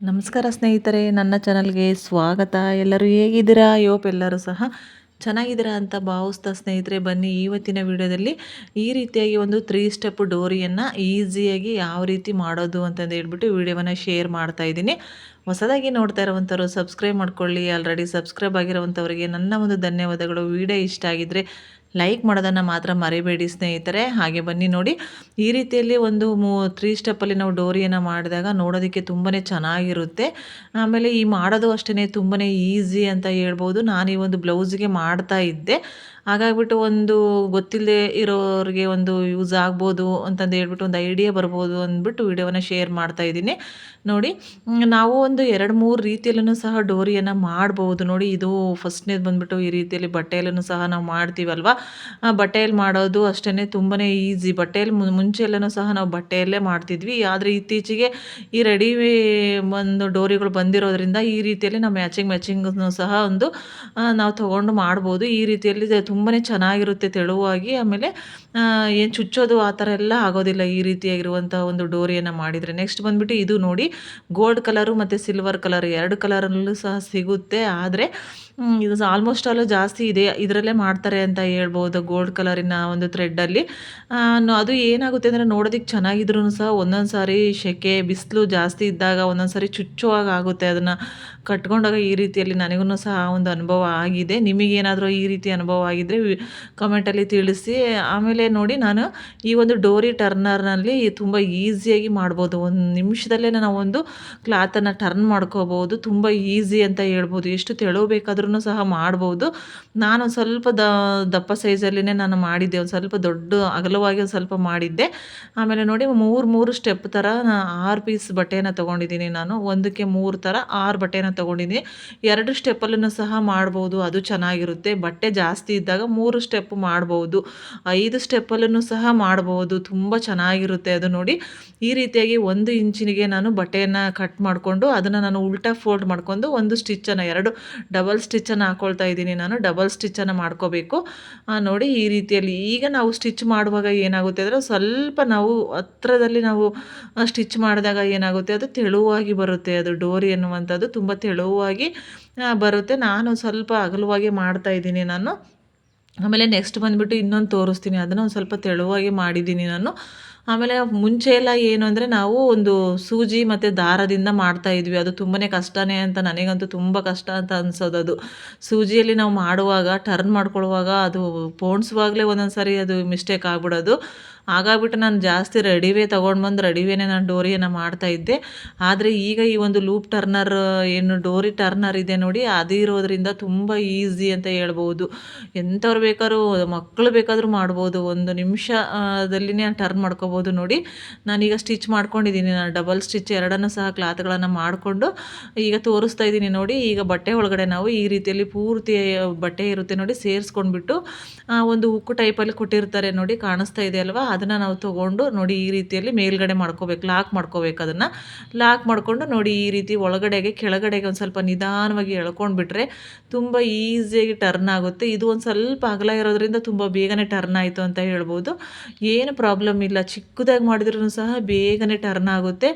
ನಮಸ್ಕಾರ ಸ್ನೇಹಿತರೆ, ನನ್ನ ಚಾನಲ್ಗೆ ಸ್ವಾಗತ. ಎಲ್ಲರೂ ಹೇಗಿದ್ದೀರಾ? ಯೋಪ್ ಎಲ್ಲರೂ ಸಹ ಚೆನ್ನಾಗಿದ್ದೀರಾ ಅಂತ ಭಾವಿಸ್ತಾ ಸ್ನೇಹಿತರೆ, ಬನ್ನಿ ಇವತ್ತಿನ ವಿಡಿಯೋದಲ್ಲಿ ಈ ರೀತಿಯಾಗಿ ಒಂದು ತ್ರೀ ಸ್ಟೆಪ್ ಡೋರಿಯನ್ನು ಈಸಿಯಾಗಿ ಯಾವ ರೀತಿ ಮಾಡೋದು ಅಂತಂದು ಹೇಳ್ಬಿಟ್ಟು ವಿಡಿಯೋವನ್ನು ಶೇರ್ ಮಾಡ್ತಾ ಇದ್ದೀನಿ. ಹೊಸದಾಗಿ ನೋಡ್ತಾ ಇರುವಂಥವ್ರು ಸಬ್ಸ್ಕ್ರೈಬ್ ಮಾಡ್ಕೊಳ್ಳಿ. ಆಲ್ರೆಡಿ ಸಬ್ಸ್ಕ್ರೈಬ್ ಆಗಿರುವಂಥವ್ರಿಗೆ ನನ್ನ ಒಂದು ಧನ್ಯವಾದಗಳು. ವಿಡಿಯೋ ಇಷ್ಟ ಆಗಿದ್ದರೆ ಲೈಕ್ ಮಾಡೋದನ್ನು ಮಾತ್ರ ಮರಿಬೇಡಿ ಸ್ನೇಹಿತರೆ. ಹಾಗೆ ಬನ್ನಿ ನೋಡಿ. ಈ ರೀತಿಯಲ್ಲಿ ಒಂದು ಮೂ ತ್ರೀ ಸ್ಟೆಪ್ಪಲ್ಲಿ ನಾವು ಡೋರಿಯನ್ನು ಮಾಡಿದಾಗ ನೋಡೋದಕ್ಕೆ ತುಂಬಾ ಚೆನ್ನಾಗಿರುತ್ತೆ. ಆಮೇಲೆ ಈ ಮಾಡೋದು ಅಷ್ಟೇ ತುಂಬಾ ಈಸಿ ಅಂತ ಹೇಳ್ಬೋದು. ನಾನು ಈ ಒಂದು ಬ್ಲೌಸ್ಗೆ ಮಾಡ್ತಾ ಇದ್ದೆ. ಹಾಗಾಗ್ಬಿಟ್ಟು ಒಂದು ಗೊತ್ತಿಲ್ಲದೆ ಇರೋರಿಗೆ ಒಂದು ಯೂಸ್ ಆಗ್ಬೋದು ಅಂತಂದು ಹೇಳ್ಬಿಟ್ಟು ಒಂದು ಐಡಿಯಾ ಬರ್ಬೋದು ಅಂದ್ಬಿಟ್ಟು ವಿಡಿಯೋವನ್ನು ಶೇರ್ ಮಾಡ್ತಾ ಇದ್ದೀನಿ. ನೋಡಿ, ನಾವು ಒಂದು ಎರಡು ಮೂರು ರೀತಿಯಲ್ಲೂ ಸಹ ಡೋರಿಯನ್ನು ಮಾಡ್ಬೋದು. ನೋಡಿ, ಇದು ಫಸ್ಟ್ನೇದು ಬಂದ್ಬಿಟ್ಟು ಈ ರೀತಿಯಲ್ಲಿ ಬಟ್ಟೆಯಲ್ಲೂ ಸಹ ನಾವು ಮಾಡ್ತೀವಲ್ವ? ಬಟ್ಟೆಯಲ್ಲಿ ಮಾಡೋದು ಅಷ್ಟೇ ತುಂಬಾ ಈಸಿ ಬಟ್ಟೆಯಲ್ಲಿ ಮುಂಚೆಲ್ಲೂ ಸಹ ನಾವು ಬಟ್ಟೆಯಲ್ಲೇ ಮಾಡ್ತಿದ್ವಿ. ಆದರೆ ಇತ್ತೀಚೆಗೆ ಈ ರೆಡಿ ಒಂದು ಡೋರಿಗಳು ಬಂದಿರೋದ್ರಿಂದ ಈ ರೀತಿಯಲ್ಲಿ ನಾವು ಮ್ಯಾಚಿಂಗ್ ಮ್ಯಾಚಿಂಗ್ ಸಹ ಒಂದು ನಾವು ತೊಗೊಂಡು ಮಾಡ್ಬೋದು. ಈ ರೀತಿಯಲ್ಲಿ ತುಂಬಾ ಚೆನ್ನಾಗಿರುತ್ತೆ ತೆಳುವಾಗಿ, ಆಮೇಲೆ ಏನು ಚುಚ್ಚೋದು ಆ ಥರ ಎಲ್ಲ ಆಗೋದಿಲ್ಲ ಈ ರೀತಿಯಾಗಿರುವಂಥ ಒಂದು ಡೋರಿಯನ್ನು ಮಾಡಿದರೆ. ನೆಕ್ಸ್ಟ್ ಬಂದುಬಿಟ್ಟು ಇದು ನೋಡಿ ಗೋಲ್ಡ್ ಕಲರು ಮತ್ತು ಸಿಲ್ವರ್ ಕಲರ್ ಎರಡು ಕಲರಲ್ಲೂ ಸಹ ಸಿಗುತ್ತೆ. ಆದರೆ ಇದು ಆಲ್ಮೋಸ್ಟ್ ಆಲ್ ಜಾಸ್ತಿ ಇದೆ. ಇದರಲ್ಲೇ ಮಾಡ್ತಾರೆ ಅಂತ ಹೇಳ್ಬೋದು ಗೋಲ್ಡ್ ಕಲರಿನ ಒಂದು ಥ್ರೆಡ್ಡಲ್ಲಿ ಅದು ಏನಾಗುತ್ತೆ ಅಂದರೆ ನೋಡೋದಕ್ಕೆ ಚೆನ್ನಾಗಿದ್ರೂ ಸಹ ಒಂದೊಂದು ಸಾರಿ ಶೆಕೆ, ಬಿಸಿಲು ಜಾಸ್ತಿ ಇದ್ದಾಗ ಒಂದೊಂದು ಸಾರಿ ಚುಚ್ಚುವಾಗ ಆಗುತ್ತೆ. ಅದನ್ನು ಕಟ್ಕೊಂಡಾಗ ಈ ರೀತಿಯಲ್ಲಿ ನನಗೂ ಸಹ ಒಂದು ಅನುಭವ ಆಗಿದೆ. ನಿಮಗೇನಾದರೂ ಈ ರೀತಿ ಅನುಭವ ಆಗಿದ್ದರೆ ಕಮೆಂಟಲ್ಲಿ ತಿಳಿಸಿ. ಆಮೇಲೆ ನೋಡಿ ನಾನು ಈ ಒಂದು ಡೋರಿ ಟರ್ನರ್ನಲ್ಲಿ ತುಂಬ ಈಸಿಯಾಗಿ ಮಾಡ್ಬೋದು. ಒಂದು ನಿಮಿಷದಲ್ಲೇ ನಾನು ಒಂದು ಕ್ಲಾತನ್ನು ಟರ್ನ್ ಮಾಡ್ಕೋಬೋದು. ತುಂಬ ಈಸಿ ಅಂತ ಹೇಳ್ಬೋದು. ಎಷ್ಟು ತೆಳು ಬೇಕಾದ್ರೂ ಸಹ ಮಾಡ್ಬೋದು. ನಾನು ಸ್ವಲ್ಪ ದ ದಪ್ಪ ಸೈಜಲ್ಲಿನೇ ನಾನು ಮಾಡಿದ್ದೆ. ಒಂದು ಸ್ವಲ್ಪ ದೊಡ್ಡ ಅಗಲವಾಗಿ ಒಂದು ಸ್ವಲ್ಪ ಮಾಡಿದ್ದೆ. ಆಮೇಲೆ ನೋಡಿ ಮೂರು ಮೂರು ಸ್ಟೆಪ್ ಥರ ಆರು ಪೀಸ್ ಬಟ್ಟೆಯನ್ನು ತೊಗೊಂಡಿದ್ದೀನಿ ನಾನು. ಒಂದಕ್ಕೆ ಮೂರು ಥರ ಆರು ಬಟ್ಟೆನ ತೊಗೊಂಡಿದ್ದೀನಿ. ಎರಡು ಸ್ಟೆಪ್ಪಲ್ಲೂ ಸಹ ಮಾಡ್ಬೋದು. ಅದು ಚೆನ್ನಾಗಿರುತ್ತೆ. ಬಟ್ಟೆ ಜಾಸ್ತಿ ಇದ್ದಾಗ ಮೂರು ಸ್ಟೆಪ್ ಮಾಡ್ಬೋದು. ಐದು ಸ್ಟೆಪ್ಪಲ್ಲೂ ಸಹ ಮಾಡ್ಬೋದು. ತುಂಬ ಚೆನ್ನಾಗಿರುತ್ತೆ ಅದು ನೋಡಿ. ಈ ರೀತಿಯಾಗಿ ಒಂದು ಇಂಚಿನಿಗೆ ನಾನು ಬಟ್ಟೆಯನ್ನು ಕಟ್ ಮಾಡಿಕೊಂಡು ಅದನ್ನು ನಾನು ಉಲ್ಟಾ ಫೋಲ್ಡ್ ಮಾಡ್ಕೊಂಡು ಒಂದು ಸ್ಟಿಚ್ಚನ್ನು ಎರಡು ಡಬಲ್ ಸ್ಟಿಚ್ಚನ್ನು ಹಾಕ್ಕೊಳ್ತಾ ಇದ್ದೀನಿ ನಾನು. ಡಬಲ್ ಸ್ಟಿಚ್ಚನ್ನು ಮಾಡ್ಕೋಬೇಕು. ನೋಡಿ ಈ ರೀತಿಯಲ್ಲಿ ಈಗ ನಾವು ಸ್ಟಿಚ್ ಮಾಡುವಾಗ ಏನಾಗುತ್ತೆ ಅಂದರೆ ಸ್ವಲ್ಪ ನಾವು ಹತ್ರದಲ್ಲಿ ನಾವು ಸ್ಟಿಚ್ ಮಾಡಿದಾಗ ಏನಾಗುತ್ತೆ ಅದು ತೆಳುವಾಗಿ ಬರುತ್ತೆ. ಅದು ಡೋರಿ ಎನ್ನುವಂಥದ್ದು ತುಂಬ ತೆಳುವಾಗಿ ಬರುತ್ತೆ. ನಾನು ಸ್ವಲ್ಪ ಅಗಲವಾಗಿ ಮಾಡ್ತಾ ಇದ್ದೀನಿ ನಾನು. ಆಮೇಲೆ ನೆಕ್ಸ್ಟ್ ಬಂದುಬಿಟ್ಟು ಇನ್ನೊಂದು ತೋರಿಸ್ತೀನಿ. ಅದನ್ನು ಒಂದು ಸ್ವಲ್ಪ ತೆಳುವಾಗಿ ಮಾಡಿದ್ದೀನಿ ನಾನು. ಆಮೇಲೆ ಮುಂಚೆ ಎಲ್ಲ ಏನು ಅಂದರೆ ನಾವು ಒಂದು ಸೂಜಿ ಮತ್ತು ದಾರದಿಂದ ಮಾಡ್ತಾ ಇದ್ವಿ. ಅದು ತುಂಬಾ ಕಷ್ಟನೇ ಅಂತ ನನಗಂತೂ ತುಂಬ ಕಷ್ಟ ಅಂತ ಅನ್ಸೋದು ಅದು. ಸೂಜಿಯಲ್ಲಿ ನಾವು ಮಾಡುವಾಗ ಟರ್ನ್ ಮಾಡ್ಕೊಳ್ಳುವಾಗ ಅದು ಪೋಣಿಸುವಾಗಲೇ ಒಂದೊಂದು ಸಾರಿ ಅದು ಮಿಸ್ಟೇಕ್ ಆಗ್ಬಿಡೋದು. ಹಾಗಾಗ್ಬಿಟ್ಟು ನಾನು ಜಾಸ್ತಿ ರೆಡಿವೇ ತೊಗೊಂಡು ಬಂದು ರೆಡಿವೇನೇ ನಾನು ಡೋರಿಯನ್ನು ಮಾಡ್ತಾಯಿದ್ದೆ ಆದರೆ ಈಗ ಈ ಒಂದು ಲೂಪ್ ಟರ್ನರ್, ಏನು ಡೋರಿ ಟರ್ನರ್ ಇದೆ ನೋಡಿ, ಅದು ಇರೋದ್ರಿಂದ ತುಂಬ ಈಸಿ ಅಂತ ಹೇಳ್ಬೋದು. ಎಂಥವ್ರು ಬೇಕಾದ್ರೂ ಮಕ್ಕಳು ಬೇಕಾದರೂ ಮಾಡ್ಬೋದು. ಒಂದು ನಿಮಿಷದಲ್ಲಿನೇ ಟರ್ನ್ ಮಾಡ್ಕೋಬೋದು ನೋಡಿ. ನಾನೀಗ ಸ್ಟಿಚ್ ಮಾಡ್ಕೊಂಡಿದ್ದೀನಿ. ನಾನು ಡಬಲ್ ಸ್ಟಿಚ್ ಎರಡನ್ನೂ ಸಹ ಕ್ಲಾತ್ಗಳನ್ನು ಮಾಡಿಕೊಂಡು ಈಗ ತೋರಿಸ್ತಾ ಇದ್ದೀನಿ ನೋಡಿ. ಈಗ ಬಟ್ಟೆ ಒಳಗಡೆ ನಾವು ಈ ರೀತಿಯಲ್ಲಿ ಪೂರ್ತಿ ಬಟ್ಟೆ ಇರುತ್ತೆ ನೋಡಿ, ಸೇರಿಸ್ಕೊಂಡ್ಬಿಟ್ಟು ಒಂದು ಉಕ್ಕು ಟೈಪಲ್ಲಿ ಕೊಟ್ಟಿರ್ತಾರೆ ನೋಡಿ, ಕಾಣಿಸ್ತಾ ಇದೆ ಅಲ್ವಾ? ಅದನ್ನು ನಾವು ತೊಗೊಂಡು ನೋಡಿ ಈ ರೀತಿಯಲ್ಲಿ ಮೇಲ್ಗಡೆ ಮಾಡ್ಕೋಬೇಕು, ಲಾಕ್ ಮಾಡ್ಕೋಬೇಕು ಅದನ್ನು. ಲಾಕ್ ಮಾಡಿಕೊಂಡು ನೋಡಿ ಈ ರೀತಿ ಒಳಗಡೆಗೆ, ಕೆಳಗಡೆಗೆ ಒಂದು ಸ್ವಲ್ಪ ನಿಧಾನವಾಗಿ ಎಳ್ಕೊಂಡ್ಬಿಟ್ರೆ ತುಂಬ ಈಸಿಯಾಗಿ ಟರ್ನ್ ಆಗುತ್ತೆ. ಇದು ಒಂದು ಸ್ವಲ್ಪ ಅಗಲ ಇರೋದ್ರಿಂದ ತುಂಬ ಬೇಗನೆ ಟರ್ನ್ ಆಯಿತು ಅಂತ ಹೇಳ್ಬೋದು. ಏನು ಪ್ರಾಬ್ಲಮ್ ಇಲ್ಲ. ಚಿಕ್ಕದಾಗಿ ಮಾಡಿದ್ರೂ ಸಹ ಬೇಗನೆ ಟರ್ನ್ ಆಗುತ್ತೆ.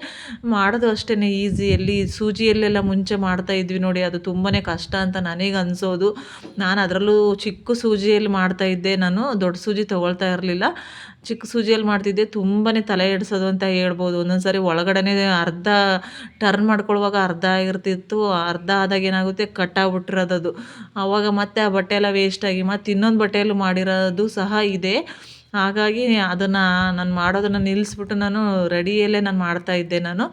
ಮಾಡೋದು ಅಷ್ಟೇ ಈಸಿಯಲ್ಲಿ ಸೂಜಿಯಲ್ಲೆಲ್ಲ ಮುಂಚೆ ಮಾಡ್ತಾ ಇದ್ವಿ ನೋಡಿ, ಅದು ತುಂಬಾ ಕಷ್ಟ ಅಂತ ನನಗೆ ಅನಿಸೋದು. ನಾನು ಅದರಲ್ಲೂ ಚಿಕ್ಕ ಸೂಜಿಯಲ್ಲಿ ಮಾಡ್ತಾಯಿದ್ದೆ ನಾನು ದೊಡ್ಡ ಸೂಜಿ ತೊಗೊಳ್ತಾ ಇರಲಿಲ್ಲ. ಚಿಕ್ಕ ಸೂಜಿಯಲ್ಲಿ ಮಾಡ್ತಿದ್ದೆ ತುಂಬಾ ತಲೆ ಎಡಿಸೋದು ಅಂತ ಹೇಳ್ಬೋದು. ಒಂದೊಂದು ಸಾರಿ ಒಳಗಡೆ ಅರ್ಧ ಟರ್ನ್ ಮಾಡ್ಕೊಳ್ಳುವಾಗ ಅರ್ಧ ಆಗಿರ್ತಿತ್ತು, ಅರ್ಧ ಆದಾಗ ಏನಾಗುತ್ತೆ ಕಟ್ಟಾಗ್ಬಿಟ್ಟಿರೋದು ಆವಾಗ ಮತ್ತೆ ಆ ಬಟ್ಟೆ ಎಲ್ಲ ವೇಸ್ಟಾಗಿ ಮತ್ತು ಇನ್ನೊಂದು ಬಟ್ಟೆಯಲ್ಲೂ ಮಾಡಿರೋದು ಸಹ ಇದೆ. ಹಾಗಾಗಿ ಅದನ್ನು ನಾನು ಮಾಡೋದನ್ನು ನಿಲ್ಲಿಸ್ಬಿಟ್ಟು ನಾನು ರೆಡಿಯಲ್ಲೇ ನಾನು ಮಾಡ್ತಾಯಿದ್ದೆ ನಾನು.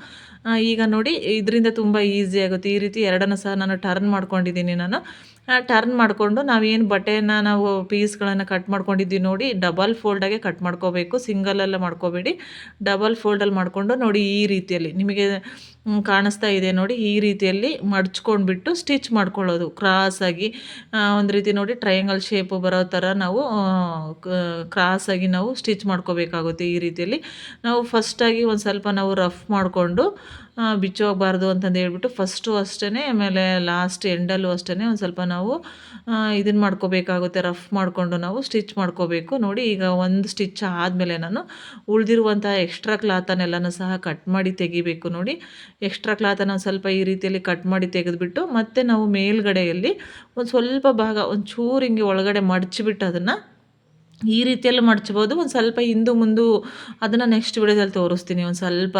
ಈಗ ನೋಡಿ, ಇದರಿಂದ ತುಂಬ ಈಸಿ ಆಗುತ್ತೆ. ಈ ರೀತಿ ಎರಡನ್ನು ಸಹ ನಾನು ಟರ್ನ್ ಮಾಡ್ಕೊಂಡಿದ್ದೀನಿ ನಾನು. ಟರ್ನ್ ಮಾಡಿಕೊಂಡು ನಾವೇನು ಬಟ್ಟೆನ ನಾವು ಪೀಸ್ಗಳನ್ನು ಕಟ್ ಮಾಡ್ಕೊಂಡಿದ್ದೀವಿ ನೋಡಿ ಡಬಲ್ ಫೋಲ್ಡಾಗೆ ಕಟ್ ಮಾಡ್ಕೋಬೇಕು. ಸಿಂಗಲೆಲ್ಲ ಮಾಡ್ಕೋಬೇಡಿ. ಡಬಲ್ ಫೋಲ್ಡಲ್ಲಿ ಮಾಡಿಕೊಂಡು ನೋಡಿ ಈ ರೀತಿಯಲ್ಲಿ. ನಿಮಗೆ ಕಾಣಿಸ್ತಾ ಇದೆ ನೋಡಿ, ಈ ರೀತಿಯಲ್ಲಿ ಮಡ್ಚ್ಕೊಂಡ್ಬಿಟ್ಟು ಸ್ಟಿಚ್ ಮಾಡ್ಕೊಳ್ಳೋದು. ಕ್ರಾಸಾಗಿ ಒಂದು ರೀತಿ ನೋಡಿ ಟ್ರಯಾಂಗಲ್ ಶೇಪು ಬರೋ ಥರ ನಾವು ಕ್ರಾಸಾಗಿ ನಾವು ಸ್ಟಿಚ್ ಮಾಡ್ಕೋಬೇಕಾಗುತ್ತೆ ಈ ರೀತಿಯಲ್ಲಿ. ನಾವು ಫಸ್ಟಾಗಿ ಒಂದು ಸ್ವಲ್ಪ ನಾವು ರಫ್ ಮಾಡಿಕೊಂಡು ಬಿಚ್ಚೋಗಬಾರ್ದು ಅಂತಂದು ಹೇಳ್ಬಿಟ್ಟು ಫಸ್ಟು ಅಷ್ಟೇ ಆಮೇಲೆ ಲಾಸ್ಟ್ ಎಂಡಲ್ಲೂ ಅಷ್ಟೇ ಒಂದು ಸ್ವಲ್ಪ ನಾವು ಇದನ್ನು ಮಾಡ್ಕೋಬೇಕಾಗುತ್ತೆ ರಫ್ ಮಾಡಿಕೊಂಡು ನಾವು ಸ್ಟಿಚ್ ಮಾಡ್ಕೋಬೇಕು. ನೋಡಿ ಈಗ ಒಂದು ಸ್ಟಿಚ್ ಆದಮೇಲೆ ನಾನು ಉಳಿದಿರುವಂತಹ ಎಕ್ಸ್ಟ್ರಾ ಕ್ಲಾತನ್ನೆಲ್ಲನೂ ಸಹ ಕಟ್ ಮಾಡಿ ತೆಗಿಬೇಕು ನೋಡಿ. ಎಕ್ಸ್ಟ್ರಾ ಕ್ಲಾತನ್ನು ಸ್ವಲ್ಪ ಈ ರೀತಿಯಲ್ಲಿ ಕಟ್ ಮಾಡಿ ತೆಗೆದುಬಿಟ್ಟು ಮತ್ತೆ ನಾವು ಮೇಲ್ಗಡೆಯಲ್ಲಿ ಒಂದು ಸ್ವಲ್ಪ ಭಾಗ ಒಂದು ಚೂರು ಹಿಂಗೆ ಒಳಗಡೆ ಮಡಚಿಬಿಟ್ಟು ಅದನ್ನು ಈ ರೀತಿಯಲ್ಲಿ ಮಡ್ಚ್ಬೋದು. ಒಂದು ಸ್ವಲ್ಪ ಹಿಂದು ಮುಂದು ಅದನ್ನು ನೆಕ್ಸ್ಟ್ ವಿಡಿಯೋದಲ್ಲಿ ತೋರಿಸ್ತೀನಿ. ಒಂದು ಸ್ವಲ್ಪ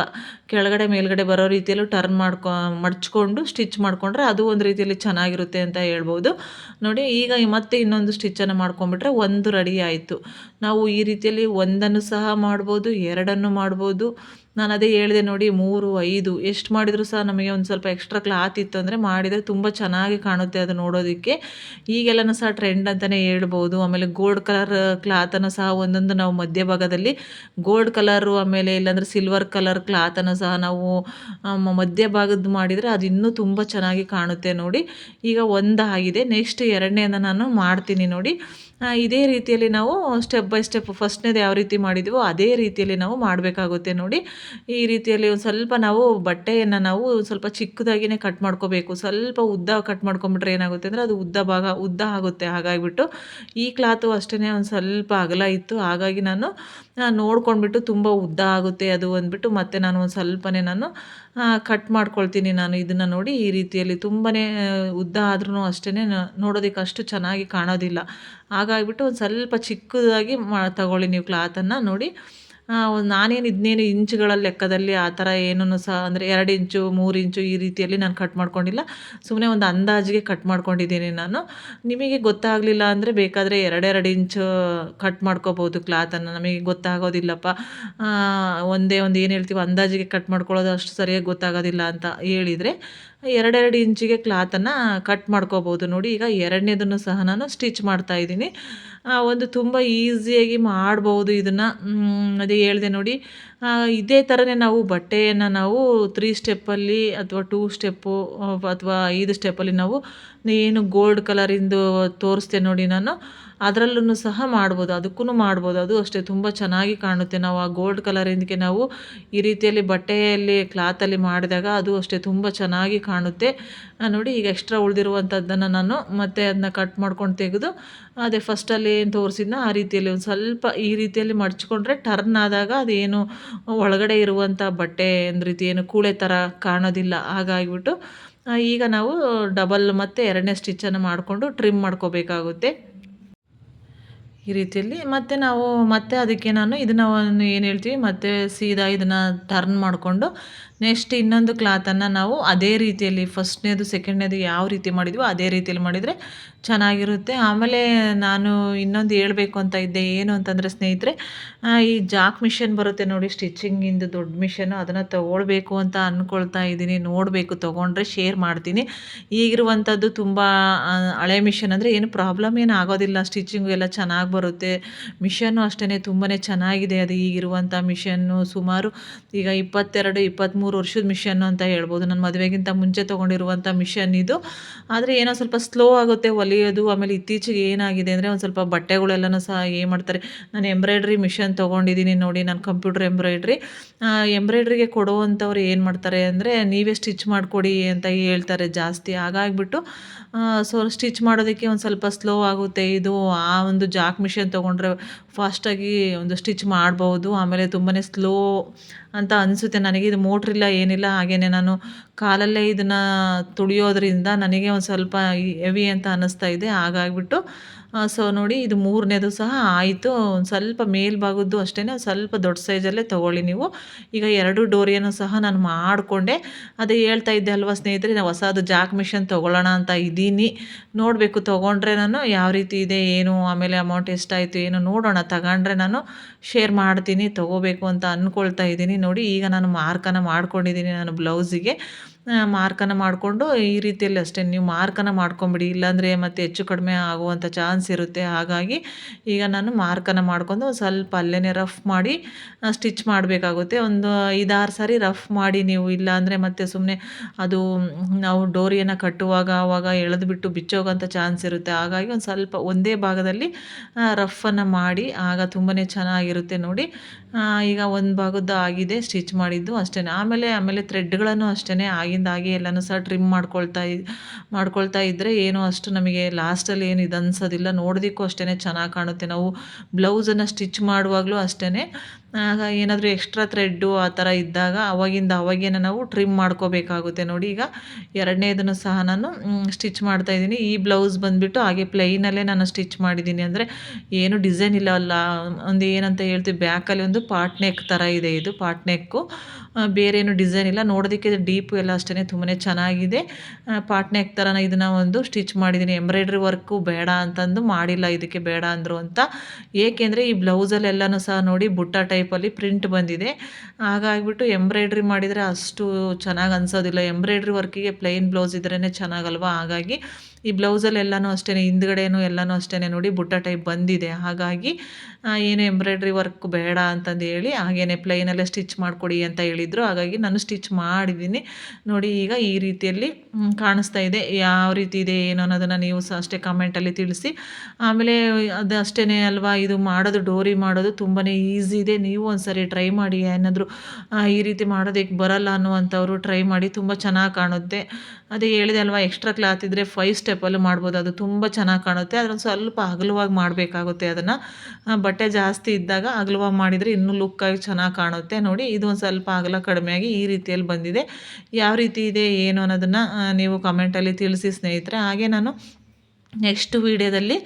ಕೆಳಗಡೆ ಮೇಲ್ಗಡೆ ಬರೋ ರೀತಿಯಲ್ಲೂ ಟರ್ನ್ ಮಾಡ್ಕೊ, ಮಡ್ಚ್ಕೊಂಡು ಸ್ಟಿಚ್ ಮಾಡಿಕೊಂಡ್ರೆ ಅದು ಒಂದು ರೀತಿಯಲ್ಲಿ ಚೆನ್ನಾಗಿರುತ್ತೆ ಅಂತ ಹೇಳ್ಬೋದು. ನೋಡಿ, ಈಗ ಮತ್ತೆ ಇನ್ನೊಂದು ಸ್ಟಿಚ್ಚನ್ನು ಮಾಡ್ಕೊಂಬಿಟ್ರೆ ಒಂದು ರೆಡಿ ಆಯಿತು. ನಾವು ಈ ರೀತಿಯಲ್ಲಿ ಒಂದನ್ನು ಸಹ ಮಾಡ್ಬೋದು, ಎರಡನ್ನು ಮಾಡ್ಬೋದು. ನಾನು ಅದೇ ಹೇಳಿದೆ ನೋಡಿ, ಮೂರು, ಐದು, ಎಷ್ಟು ಮಾಡಿದರೂ ಸಹ ನಮಗೆ ಒಂದು ಸ್ವಲ್ಪ ಎಕ್ಸ್ಟ್ರಾ ಕ್ಲಾತ್ ಇತ್ತು ಅಂದರೆ ಮಾಡಿದರೆ ತುಂಬ ಚೆನ್ನಾಗಿ ಕಾಣುತ್ತೆ ಅದು ನೋಡೋದಕ್ಕೆ. ಈಗೆಲ್ಲನೂ ಸಹ ಟ್ರೆಂಡ್ ಅಂತಲೇ ಹೇಳ್ಬೋದು. ಆಮೇಲೆ ಗೋಲ್ಡ್ ಕಲರ್ ಕ್ಲಾತನ್ನು ಸಹ ಒಂದೊಂದು ನಾವು ಮಧ್ಯಭಾಗದಲ್ಲಿ ಗೋಲ್ಡ್ ಕಲರು ಆಮೇಲೆ ಇಲ್ಲಾಂದರೆ ಸಿಲ್ವರ್ ಕಲರ್ ಕ್ಲಾತನ್ನು ಸಹ ನಾವು ಮಧ್ಯಭಾಗದ್ದು ಮಾಡಿದರೆ ಅದು ಇನ್ನೂ ತುಂಬ ಚೆನ್ನಾಗಿ ಕಾಣುತ್ತೆ ನೋಡಿ. ಈಗ ಒಂದಾಗಿದೆ. ನೆಕ್ಸ್ಟ್ ಎರಡನೇನ ನಾನು ಮಾಡ್ತೀನಿ ನೋಡಿ. ಇದೇ ರೀತಿಯಲ್ಲಿ ನಾವು ಸ್ಟೆಪ್ ಬೈ ಸ್ಟೆಪ್ ಫಸ್ಟ್ನೇದು ಯಾವ ರೀತಿ ಮಾಡಿದ್ವೋ ಅದೇ ರೀತಿಯಲ್ಲಿ ನಾವು ಮಾಡಬೇಕಾಗುತ್ತೆ ನೋಡಿ. ಈ ರೀತಿಯಲ್ಲಿ ಒಂದು ಸ್ವಲ್ಪ ನಾವು ಬಟ್ಟೆಯನ್ನು ನಾವು ಸ್ವಲ್ಪ ಚಿಕ್ಕದಾಗಿಯೇ ಕಟ್ ಮಾಡ್ಕೋಬೇಕು. ಸ್ವಲ್ಪ ಉದ್ದ ಕಟ್ ಮಾಡ್ಕೊಂಬಿಟ್ರೆ ಏನಾಗುತ್ತೆ ಅಂದರೆ ಅದು ಉದ್ದ ಭಾಗ, ಉದ್ದ ಆಗುತ್ತೆ. ಹಾಗಾಗಿಬಿಟ್ಟು ಈ ಕ್ಲಾತು ಅಷ್ಟೇ ಒಂದು ಸ್ವಲ್ಪ ಅಗಲ ಇತ್ತು. ಹಾಗಾಗಿ ನಾನು ನೋಡ್ಕೊಂಡ್ಬಿಟ್ಟು ತುಂಬ ಉದ್ದ ಆಗುತ್ತೆ ಅದು ಅಂದ್ಬಿಟ್ಟು ಮತ್ತೆ ನಾನು ಒಂದು ಸ್ವಲ್ಪನೇ ನಾನು ಕಟ್ ಮಾಡ್ಕೊಳ್ತೀನಿ ನಾನು ಇದನ್ನು ನೋಡಿ. ಈ ರೀತಿಯಲ್ಲಿ ತುಂಬಾ ಉದ್ದ ಆದ್ರೂ ಅಷ್ಟೇ ನೋಡೋದಕ್ಕೆ ಅಷ್ಟು ಚೆನ್ನಾಗಿ ಕಾಣೋದಿಲ್ಲ. ಹಾಗಾಗಿಬಿಟ್ಟು ಒಂದು ಸ್ವಲ್ಪ ಚಿಕ್ಕದಾಗಿ ಮಾ, ತಗೊಳ್ಳಿ ನೀವು ಕ್ಲಾತನ್ನು ನೋಡಿ. ನಾನೇನು ಇದನ್ನೇನು ಇಂಚುಗಳ ಲೆಕ್ಕದಲ್ಲಿ ಆ ಥರ ಏನೂ ಸಹ ಅಂದರೆ ಎರಡು ಇಂಚು, ಮೂರು ಇಂಚು ಈ ರೀತಿಯಲ್ಲಿ ನಾನು ಕಟ್ ಮಾಡ್ಕೊಂಡಿಲ್ಲ. ಸುಮ್ಮನೆ ಒಂದು ಅಂದಾಜಿಗೆ ಕಟ್ ಮಾಡ್ಕೊಂಡಿದ್ದೀನಿ ನಾನು. ನಿಮಗೆ ಗೊತ್ತಾಗಲಿಲ್ಲ ಅಂದರೆ ಬೇಕಾದರೆ ಎರಡೆರಡು ಇಂಚು ಕಟ್ ಮಾಡ್ಕೋಬೋದು ಕ್ಲಾತನ್ನು. ನಮಗೆ ಗೊತ್ತಾಗೋದಿಲ್ಲಪ್ಪ. ಒಂದೇ ಒಂದು ಏನು ಹೇಳ್ತೀವಿ, ಅಂದಾಜಿಗೆ ಕಟ್ ಮಾಡ್ಕೊಳ್ಳೋದು ಅಷ್ಟು ಸರಿಯಾಗಿ ಗೊತ್ತಾಗೋದಿಲ್ಲ ಅಂತ ಹೇಳಿದರೆ. ಎರಡೆರಡು ಇಂಚಿಗೆ ಕ್ಲಾತನ್ನು ಕಟ್ ಮಾಡ್ಕೋಬೋದು. ನೋಡಿ, ಈಗ ಎರಡನೇದನ್ನು ಸಹ ನಾನು ಸ್ಟಿಚ್ ಮಾಡ್ತಾ ಇದ್ದೀನಿ. ಒಂದು ತುಂಬ ಈಸಿಯಾಗಿ ಮಾಡ್ಬೋದು ಇದನ್ನು. ಅದೇ ಹೇಳಿದೆ ನೋಡಿ. ಇದೇ ಥರನೇ ನಾವು ಬಟ್ಟೆಯನ್ನು ನಾವು ತ್ರೀ ಸ್ಟೆಪ್ಪಲ್ಲಿ ಅಥವಾ ಟೂ ಸ್ಟೆಪ್ಪು ಅಥವಾ ಐದು ಸ್ಟೆಪ್ಪಲ್ಲಿ ನಾವು ಏನು ಗೋಲ್ಡ್ ಕಲರಿಂದು ತೋರಿಸ್ದೆ ನೋಡಿ ನಾನು. ಅದರಲ್ಲೂ ಸಹ ಮಾಡ್ಬೋದು ಅದಕ್ಕೂ ಮಾಡ್ಬೋದು. ಅದು ಅಷ್ಟೇ, ತುಂಬ ಚೆನ್ನಾಗಿ ಕಾಣುತ್ತೆ. ನಾವು ಆ ಗೋಲ್ಡ್ ಕಲರಿಂದಕ್ಕೆ ನಾವು ಈ ರೀತಿಯಲ್ಲಿ ಬಟ್ಟೆಯಲ್ಲಿ ಕ್ಲಾತಲ್ಲಿ ಮಾಡಿದಾಗ ಅದು ಅಷ್ಟೇ, ತುಂಬ ಚೆನ್ನಾಗಿ ಕಾಣುತ್ತೆ. ನೋಡಿ, ಈಗ ಎಕ್ಸ್ಟ್ರಾ ಉಳಿದಿರುವಂಥದ್ದನ್ನು ನಾನು ಮತ್ತೆ ಅದನ್ನ ಕಟ್ ಮಾಡ್ಕೊಂಡು ತೆಗೆದು, ಅದೇ ಫಸ್ಟಲ್ಲಿ ಏನು ತೋರಿಸಿದ್ನ ಆ ರೀತಿಯಲ್ಲಿ ಒಂದು ಸ್ವಲ್ಪ ಈ ರೀತಿಯಲ್ಲಿ ಮಡ್ಚ್ಕೊಂಡ್ರೆ ಟರ್ನ್ ಆದಾಗ ಅದೇನು ಒಳಗಡೆ ಇರುವಂಥ ಬಟ್ಟೆ ಒಂದು ರೀತಿ ಏನು ಕೂಳೆ ಥರ ಕಾಣೋದಿಲ್ಲ. ಹಾಗಾಗಿಬಿಟ್ಟು ಈಗ ನಾವು ಡಬಲ್ ಮತ್ತು ಎರಡನೇ ಸ್ಟಿಚ್ಚನ್ನು ಮಾಡಿಕೊಂಡು ಟ್ರಿಮ್ ಮಾಡ್ಕೋಬೇಕಾಗುತ್ತೆ. ಈ ರೀತಿಯಲ್ಲಿ ಮತ್ತು ನಾವು ಮತ್ತೆ ಅದಕ್ಕೆ ನಾನು ಇದನ್ನು ಏನು ಹೇಳ್ತೀವಿ, ಮತ್ತೆ ಸೀದಾ ಇದನ್ನು ಟರ್ನ್ ಮಾಡಿಕೊಂಡು ನೆಕ್ಸ್ಟ್ ಇನ್ನೊಂದು ಕ್ಲಾತನ್ನು ನಾವು ಅದೇ ರೀತಿಯಲ್ಲಿ ಫಸ್ಟ್ನೇದು ಸೆಕೆಂಡ್ನೇದು ಯಾವ ರೀತಿ ಮಾಡಿದ್ವೋ ಅದೇ ರೀತಿಯಲ್ಲಿ ಮಾಡಿದರೆ ಚೆನ್ನಾಗಿರುತ್ತೆ. ಆಮೇಲೆ ನಾನು ಇನ್ನೊಂದು ಹೇಳಬೇಕು ಅಂತ ಇದ್ದೆ, ಏನು ಅಂತಂದರೆ ಸ್ನೇಹಿತರೆ ಈ ಜಾಕ್ ಮಿಷನ್ ಬರುತ್ತೆ ನೋಡಿ ಸ್ಟಿಚಿಂಗಿಂದು ದೊಡ್ಡ ಮಿಷನು, ಅದನ್ನು ತೊಗೊಳ್ಬೇಕು ಅಂತ ಅಂದ್ಕೊಳ್ತಾ ಇದ್ದೀನಿ. ನೋಡಬೇಕು, ತೊಗೊಂಡ್ರೆ ಶೇರ್ ಮಾಡ್ತೀನಿ. ಈಗಿರುವಂಥದ್ದು ತುಂಬ ಹಳೆ ಮಿಷನ್ ಅಂದರೆ ಏನು ಪ್ರಾಬ್ಲಮ್ ಏನು ಆಗೋದಿಲ್ಲ. ಸ್ಟಿಚಿಂಗು ಎಲ್ಲ ಚೆನ್ನಾಗಿ ಬರುತ್ತೆ. ಮಿಷನ್ನು ಅಷ್ಟೇ ತುಂಬಾ ಚೆನ್ನಾಗಿದೆ ಅದು ಈಗಿರುವಂಥ ಮಿಷನ್ನು. ಸುಮಾರು ಈಗ ಇಪ್ಪತ್ತೆರಡು ಇಪ್ಪತ್ತ್ಮೂರು ಮೂರು ವರ್ಷದ ಮಿಷನ್ನು ಅಂತ ಹೇಳ್ಬೋದು. ನನ್ನ ಮದುವೆಗಿಂತ ಮುಂಚೆ ತೊಗೊಂಡಿರುವಂಥ ಮಿಷನ್ ಇದು. ಆದರೆ ಏನೋ ಸ್ವಲ್ಪ ಸ್ಲೋ ಆಗುತ್ತೆ ಹೊಲಿಯೋದು. ಆಮೇಲೆ ಇತ್ತೀಚೆಗೆ ಏನಾಗಿದೆ ಅಂದರೆ ಒಂದು ಸ್ವಲ್ಪ ಬಟ್ಟೆಗಳೆಲ್ಲನೂ ಸಹ ಏನು ಮಾಡ್ತಾರೆ. ನಾನು ಎಂಬ್ರಾಯ್ಡ್ರಿ ಮಿಷನ್ ತೊಗೊಂಡಿದ್ದೀನಿ ನೋಡಿ, ನಾನು ಕಂಪ್ಯೂಟರ್ ಎಂಬ್ರಾಯ್ಡ್ರಿ. ಎಂಬ್ರಾಯ್ಡ್ರಿಗೆ ಕೊಡುವಂಥವ್ರು ಏನು ಮಾಡ್ತಾರೆ ಅಂದರೆ, ನೀವೇ ಸ್ಟಿಚ್ ಮಾಡಿಕೊಡಿ ಅಂತ ಹೇಳ್ತಾರೆ ಜಾಸ್ತಿ. ಹಾಗಾಗಿಬಿಟ್ಟು ಸೊ ಸ್ಟಿಚ್ ಮಾಡೋದಕ್ಕೆ ಒಂದು ಸ್ವಲ್ಪ ಸ್ಲೋ ಆಗುತ್ತೆ. ಇದು ಆ ಒಂದು ಜಾಕ್ ಮಿಷನ್ ತೊಗೊಂಡ್ರೆ ಫಾಸ್ಟಾಗಿ ಒಂದು ಸ್ಟಿಚ್ ಮಾಡ್ಬೋದು. ಆಮೇಲೆ ತುಂಬಾ ಸ್ಲೋ ಅಂತ ಅನಿಸುತ್ತೆ ನನಗೆ. ಇದು ಮೋಟ್ರಿಲ್ಲ ಏನಿಲ್ಲ. ಹಾಗೆಯೇ ನಾನು ಕಾಲಲ್ಲೇ ಇದನ್ನು ತುಳಿಯೋದ್ರಿಂದ ನನಗೆ ಒಂದು ಸ್ವಲ್ಪ ಹೆವಿ ಅಂತ ಅನ್ನಿಸ್ತಾ ಇದೆ. ಹಾಗಾಗಿಬಿಟ್ಟು ಸೊ ನೋಡಿ, ಇದು ಮೂರನೇದು ಸಹ ಆಯಿತು. ಒಂದು ಸ್ವಲ್ಪ ಮೇಲ್ಭಾಗದ್ದು ಅಷ್ಟೇ ಸ್ವಲ್ಪ ದೊಡ್ಡ ಸೈಜಲ್ಲೇ ತೊಗೊಳ್ಳಿ ನೀವು. ಈಗ ಎರಡು ಡೋರಿಯನ್ನು ಸಹ ನಾನು ಮಾಡಿಕೊಂಡೆ. ಅದೇ ಹೇಳ್ತಾ ಇದ್ದೆ ಅಲ್ವಾ ಸ್ನೇಹಿತರೆ, ನಾವು ಹೊಸದು ಜಾಕ್ ಮಿಷನ್ ತೊಗೊಳ್ಳೋಣ ಅಂತ ಇದ್ದೀನಿ. ನೋಡಬೇಕು, ತೊಗೊಂಡ್ರೆ ನಾನು ಯಾವ ರೀತಿ ಇದೆ, ಏನು, ಆಮೇಲೆ ಅಮೌಂಟ್ ಎಷ್ಟಾಯಿತು, ಏನು ನೋಡೋಣ. ತಗೊಂಡ್ರೆ ನಾನು ಶೇರ್ ಮಾಡ್ತೀನಿ, ತೊಗೋಬೇಕು ಅಂತ ಅಂದ್ಕೊಳ್ತಾ ಇದ್ದೀನಿ. ನೋಡಿ, ಈಗ ನಾನು ಮಾರ್ಕನ್ನು ಮಾಡ್ಕೊಂಡಿದ್ದೀನಿ, ನಾನು ಬ್ಲೌಸಿಗೆ ಮಾರ್ಕನ್ನು ಮಾಡಿಕೊಂಡು ಈ ರೀತಿಯಲ್ಲಿ ಅಷ್ಟೇ, ನೀವು ಮಾರ್ಕನ್ನು ಮಾಡ್ಕೊಂಬಿಡಿ, ಇಲ್ಲಾಂದರೆ ಮತ್ತೆ ಹೆಚ್ಚು ಕಡಿಮೆ ಆಗುವಂಥ ಚಾನ್ಸ್ ಇರುತ್ತೆ. ಹಾಗಾಗಿ ಈಗ ನಾನು ಮಾರ್ಕನ್ನು ಮಾಡ್ಕೊಂಡು ಸ್ವಲ್ಪ ಅಲ್ಲೇ ರಫ್ ಮಾಡಿ ಸ್ಟಿಚ್ ಮಾಡಬೇಕಾಗುತ್ತೆ. ಒಂದು ಐದಾರು ಸಾರಿ ರಫ್ ಮಾಡಿ ನೀವು, ಇಲ್ಲಾಂದರೆ ಮತ್ತೆ ಸುಮ್ಮನೆ ಅದು, ನಾವು ಡೋರಿಯನ್ನು ಕಟ್ಟುವಾಗ, ಆವಾಗ ಎಳೆದುಬಿಟ್ಟು ಬಿಚ್ಚೋಗೋಂಥ ಚಾನ್ಸ್ ಇರುತ್ತೆ. ಹಾಗಾಗಿ ಒಂದು ಸ್ವಲ್ಪ ಒಂದೇ ಭಾಗದಲ್ಲಿ ರಫನ್ನು ಮಾಡಿ, ಆಗ ತುಂಬಾ ಚೆನ್ನಾಗಿರುತ್ತೆ ನೋಡಿ. ಈಗ ಒಂದು ಭಾಗದ್ದು ಆಗಿದೆ ಸ್ಟಿಚ್ ಮಾಡಿದ್ದು ಅಷ್ಟೇ ಆಮೇಲೆ ಆಮೇಲೆ ಥ್ರೆಡ್ಗಳನ್ನು ಅಷ್ಟೇ ಆಗಿಂದಾಗೆ ಎಲ್ಲನೂ ಸಹ ಟ್ರಿಮ್ ಮಾಡ್ಕೊಳ್ತಾ ಮಾಡ್ಕೊಳ್ತಾ ಇದ್ದರೆ ಏನು ಅಷ್ಟು ನಮಗೆ ಲಾಸ್ಟಲ್ಲಿ ಏನು ಇದು ಅನ್ಸೋದಿಲ್ಲ. ನೋಡೋದಕ್ಕೂ ಅಷ್ಟೇ ಚೆನ್ನಾಗಿ ಕಾಣುತ್ತೆ. ನಾವು ಬ್ಲೌಸನ್ನು ಸ್ಟಿಚ್ ಮಾಡುವಾಗಲೂ ಅಷ್ಟೇ ಆಗ ಏನಾದರೂ ಎಕ್ಸ್ಟ್ರಾ ಥ್ರೆಡ್ಡು ಆ ಥರ ಇದ್ದಾಗ ಅವಾಗಿಂದ ಅವಾಗೇನ ನಾವು ಟ್ರಿಮ್ ಮಾಡ್ಕೋಬೇಕಾಗುತ್ತೆ ನೋಡಿ. ಈಗ ಎರಡನೇದನ್ನು ಸಹ ನಾನು ಸ್ಟಿಚ್ ಮಾಡ್ತಾ ಇದ್ದೀನಿ. ಈ ಬ್ಲೌಸ್ ಬಂದುಬಿಟ್ಟು ಹಾಗೆ ಪ್ಲೈನಲ್ಲೇ ನಾನು ಸ್ಟಿಚ್ ಮಾಡಿದ್ದೀನಿ. ಅಂದರೆ ಏನು ಡಿಸೈನ್ ಇಲ್ಲ ಅಲ್ಲ. ಒಂದು ಏನಂತ ಹೇಳ್ತೀವಿ ಬ್ಯಾಕಲ್ಲಿ ಒಂದು ಪಾಟ್ ನೆಕ್ ಥರ ಇದೆ ಇದು ಪಾಟ್ ನೆಕ್ಕು ಬೇರೆ ಏನು ಡಿಸೈನ್ ಇಲ್ಲ. ನೋಡೋದಕ್ಕೆ ಡೀಪು ಎಲ್ಲ ಅಷ್ಟೇ ತುಂಬಾ ಚೆನ್ನಾಗಿದೆ. ಪಾಟ್ನೆಕ್ ಥರನ ಇದನ್ನು ಒಂದು ಸ್ಟಿಚ್ ಮಾಡಿದ್ದೀನಿ ಎಂಬ್ರಾಯ್ಡ್ರಿ ವರ್ಕು ಬೇಡ ಅಂತಂದು ಮಾಡಿಲ್ಲ, ಇದಕ್ಕೆ ಬೇಡ ಅಂದರು ಅಂತ. ಏಕೆಂದರೆ ಈ ಬ್ಲೌಸಲ್ಲೆಲ್ಲನೂ ಸಹ ನೋಡಿ ಬುಟ್ಟ ಟೈಪಲ್ಲಿ ಪ್ರಿಂಟ್ ಬಂದಿದೆ. ಹಾಗಾಗಿಬಿಟ್ಟು ಎಂಬ್ರಾಯ್ಡ್ರಿ ಮಾಡಿದರೆ ಅಷ್ಟು ಚೆನ್ನಾಗಿ ಅನ್ಸೋದಿಲ್ಲ. ಎಂಬ್ರಾಯ್ಡ್ರಿ ವರ್ಕಿಗೆ ಪ್ಲೈನ್ ಬ್ಲೌಸ್ ಇದ್ರೇ ಚೆನ್ನಾಗಲ್ವ? ಹಾಗಾಗಿ ಈ ಬ್ಲೌಸಲ್ಲಿ ಎಲ್ಲನೂ ಅಷ್ಟೇ ಹಿಂದ್ಗಡೆನೂ ಎಲ್ಲನೂ ಅಷ್ಟೇ ನೋಡಿ ಬುಟ್ಟ ಟೈಪ್ ಬಂದಿದೆ. ಹಾಗಾಗಿ ಏನು ಎಂಬ್ರಾಯ್ಡ್ರಿ ವರ್ಕ್ ಬೇಡ ಅಂತಂದು ಹೇಳಿ ಹಾಗೇನೆ ಪ್ಲೈನಲ್ಲೇ ಸ್ಟಿಚ್ ಮಾಡಿಕೊಡಿ ಅಂತ ಹೇಳಿದರು. ಹಾಗಾಗಿ ನಾನು ಸ್ಟಿಚ್ ಮಾಡಿದ್ದೀನಿ. ನೋಡಿ ಈಗ ಈ ರೀತಿಯಲ್ಲಿ ಕಾಣಿಸ್ತಾ ಇದೆ. ಯಾವ ರೀತಿ ಇದೆ, ಏನು ಅನ್ನೋದನ್ನು ನೀವು ಸಹ ಅಷ್ಟೇ ಕಮೆಂಟಲ್ಲಿ ತಿಳಿಸಿ. ಆಮೇಲೆ ಅದು ಅಷ್ಟೇ ಅಲ್ವಾ, ಇದು ಮಾಡೋದು, ಡೋರಿ ಮಾಡೋದು ತುಂಬಾ ಈಸಿ ಇದೆ. ನೀವು ಒಂದ್ಸರಿ ಟ್ರೈ ಮಾಡಿ, ಏನಾದರೂ ಈ ರೀತಿ ಮಾಡೋದಕ್ಕೆ ಬರಲ್ಲ ಅನ್ನುವಂಥವ್ರು ಟ್ರೈ ಮಾಡಿ, ತುಂಬ ಚೆನ್ನಾಗಿ ಕಾಣುತ್ತೆ. ಅದೇ ಹೇಳಿದೆ ಅಲ್ವಾ ಎಕ್ಸ್ಟ್ರಾ ಕ್ಲಾತ್ ಇದ್ದರೆ ಫೈವ್ ಸ್ಟೆಪ್ಪಲ್ಲೂ ಮಾಡ್ಬೋದು. ಅದು ತುಂಬ ಚೆನ್ನಾಗಿ ಕಾಣುತ್ತೆ. ಅದನ್ನು ಸ್ವಲ್ಪ ಅಗಲವಾಗಿ ಮಾಡಬೇಕಾಗುತ್ತೆ ಅದನ್ನು. ಬಟ್ಟೆ ಜಾಸ್ತಿ ಇದ್ದಾಗ ಅಗಲವಾಗಿ ಮಾಡಿದರೆ ಇನ್ನೂ ಲುಕ್ಕಾಗಿ ಚೆನ್ನಾಗಿ ಕಾಣುತ್ತೆ. ನೋಡಿ, ಇದು ಒಂದು ಸ್ವಲ್ಪ ಅಗಲ ಕಡಿಮೆಯಾಗಿ ಈ ರೀತಿಯಲ್ಲಿ ಬಂದಿದೆ. ಯಾವ ರೀತಿ ಇದೆ, ಏನು ಅನ್ನೋದನ್ನು ನೀವು ಕಮೆಂಟಲ್ಲಿ ತಿಳಿಸಿ ಸ್ನೇಹಿತರೆ. ಹಾಗೆ ನಾನು ನೆಕ್ಸ್ಟ್ ವೀಡಿಯೋದಲ್ಲಿ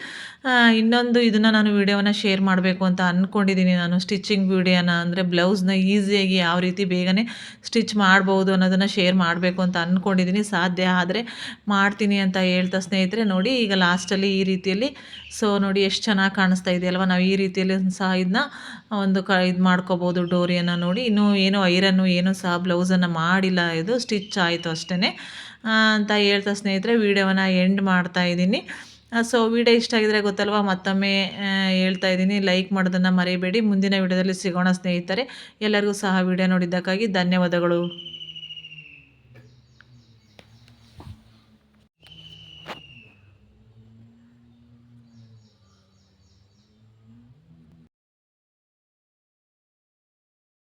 ಇನ್ನೊಂದು ಇದನ್ನು ನಾನು ವೀಡಿಯೋವನ್ನು ಶೇರ್ ಮಾಡಬೇಕು ಅಂತ ಅಂದ್ಕೊಂಡಿದ್ದೀನಿ ನಾನು. ಸ್ಟಿಚಿಂಗ್ ವೀಡಿಯೋನ ಅಂದರೆ ಬ್ಲೌಸ್ನ ಈಸಿಯಾಗಿ ಯಾವ ರೀತಿ ಬೇಗನೆ ಸ್ಟಿಚ್ ಮಾಡ್ಬೋದು ಅನ್ನೋದನ್ನು ಶೇರ್ ಮಾಡಬೇಕು ಅಂತ ಅಂದ್ಕೊಂಡಿದ್ದೀನಿ ಸಾಧ್ಯ ಆದರೆ ಮಾಡ್ತೀನಿ ಅಂತ ಹೇಳ್ತಾ ಸ್ನೇಹಿತರೆ, ನೋಡಿ ಈಗ ಲಾಸ್ಟಲ್ಲಿ ಈ ರೀತಿಯಲ್ಲಿ. ಸೊ ನೋಡಿ ಎಷ್ಟು ಚೆನ್ನಾಗಿ ಕಾಣಿಸ್ತಾ ಇದೆಯಲ್ವ ನಾವು ಈ ರೀತಿಯಲ್ಲಿ ಸಹ ಇದನ್ನ ಒಂದು ಕ, ಇದು ಮಾಡ್ಕೋಬೋದು ಡೋರಿಯನ್ನು ನೋಡಿ. ಇನ್ನೂ ಏನೂ ಐರನ್ನು ಏನೂ ಸಹ ಬ್ಲೌಸನ್ನು ಮಾಡಿಲ್ಲ ಇದು ಸ್ಟಿಚ್ ಆಯಿತು ಅಷ್ಟೇ ಅಂತ ಹೇಳ್ತಾ ಸ್ನೇಹಿತರೆ, ವೀಡಿಯೋವನ್ನು ಎಂಡ್ ಮಾಡ್ತಾ ಇದ್ದೀನಿ. ಸೊ ವಿಡಿಯೋ ಇಷ್ಟ ಆಗಿದ್ರೆ ಗೊತ್ತಲ್ವಾ, ಮತ್ತೊಮ್ಮೆ ಹೇಳ್ತಾ ಇದ್ದೀನಿ. ಲೈಕ್ ಮಾಡೋದನ್ನು ಮರಿಬೇಡಿ. ಮುಂದಿನ ವಿಡಿಯೋದಲ್ಲಿ ಸಿಗೋಣ ಸ್ನೇಹಿತರೆ. ಎಲ್ಲರಿಗೂ ಸಹ ವಿಡಿಯೋ ನೋಡಿದ್ದಕ್ಕಾಗಿ ಧನ್ಯವಾದಗಳು.